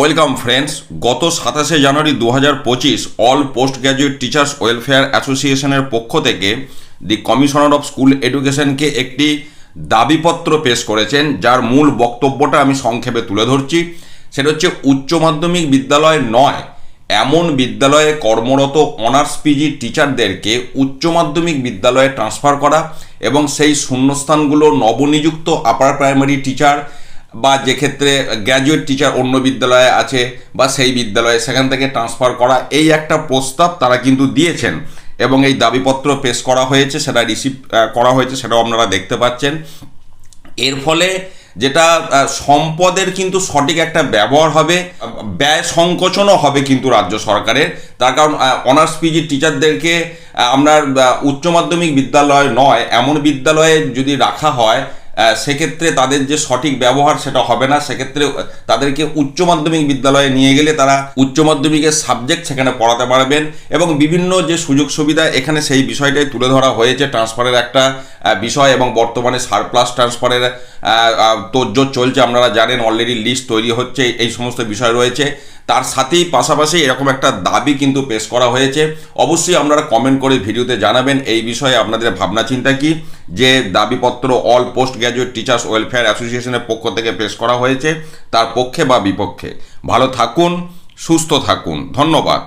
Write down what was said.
Welcome friends, গত সাতাশে জানুয়ারি দু হাজার পঁচিশ all post graduate teachers welfare অ্যাসোসিয়েশনের পক্ষ থেকে দি কমিশনার অফ স্কুল এডুকেশনকে একটি দাবিপত্র পেশ করেছেন, যার মূল বক্তব্যটা আমি সংক্ষেপে তুলে ধরছি। সেটা হচ্ছে, উচ্চ মাধ্যমিক বিদ্যালয় নয়, এমন বিদ্যালয়ে কর্মরত অনার্স পিজি টিচারদেরকে উচ্চ মাধ্যমিক বিদ্যালয়ে ট্রান্সফার করা এবং সেই শূন্যস্থানগুলো নবনিযুক্ত আপার প্রাইমারি টিচার বা যে ক্ষেত্রে গ্র্যাজুয়েট টিচার অন্য বিদ্যালয়ে আছে বা সেই বিদ্যালয়ে সেখান থেকে ট্রান্সফার করা, এই একটা প্রস্তাব তারা কিন্তু দিয়েছেন এবং এই দাবিপত্র পেশ করা হয়েছে, সেটা রিসিভ করা হয়েছে, সেটাও আপনারা দেখতে পাচ্ছেন। এর ফলে যেটা সম্পদের কিন্তু সঠিক একটা ব্যবহার হবে, ব্যয় সংকোচনও হবে কিন্তু রাজ্য সরকারের। তার কারণ অনার্স পিজি টিচারদেরকে আপনার উচ্চ মাধ্যমিক বিদ্যালয় নয়, এমন বিদ্যালয়ে যদি রাখা হয় সেক্ষেত্রে তাদের যে সঠিক ব্যবহার সেটা হবে না। সেক্ষেত্রে তাদেরকে উচ্চ মাধ্যমিক বিদ্যালয়ে নিয়ে গেলে তারা উচ্চ মাধ্যমিকের সাবজেক্ট সেখানে পড়াতে পারবেন এবং বিভিন্ন যে সুযোগ সুবিধা এখানে সেই বিষয়টাই তুলে ধরা হয়েছে। ট্রান্সফারের একটা বিষয় এবং বর্তমানে সারপ্লাস ট্রান্সফারের তোজ্জোর চলছে। আপনারা জানেন অলরেডি লিস্ট তৈরি হচ্ছে, এই সমস্ত বিষয় রয়েছে। তার সাথেই পাশাপাশি এরকম একটা দাবি কিন্তু পেশ করা হয়েছে। অবশ্যই আপনারা কমেন্ট করে ভিডিওতে জানাবেন। এই বিষয়ে আপনাদের ভাবনা চিন্তা কি? যে দাবিপত্র all post graduate teachers welfare অ্যাসোসিয়েশনের পক্ষ থেকে পেশ করা হয়েছে, তার পক্ষে বা বিপক্ষে। ভালো থাকুন, সুস্থ থাকুন। ধন্যবাদ।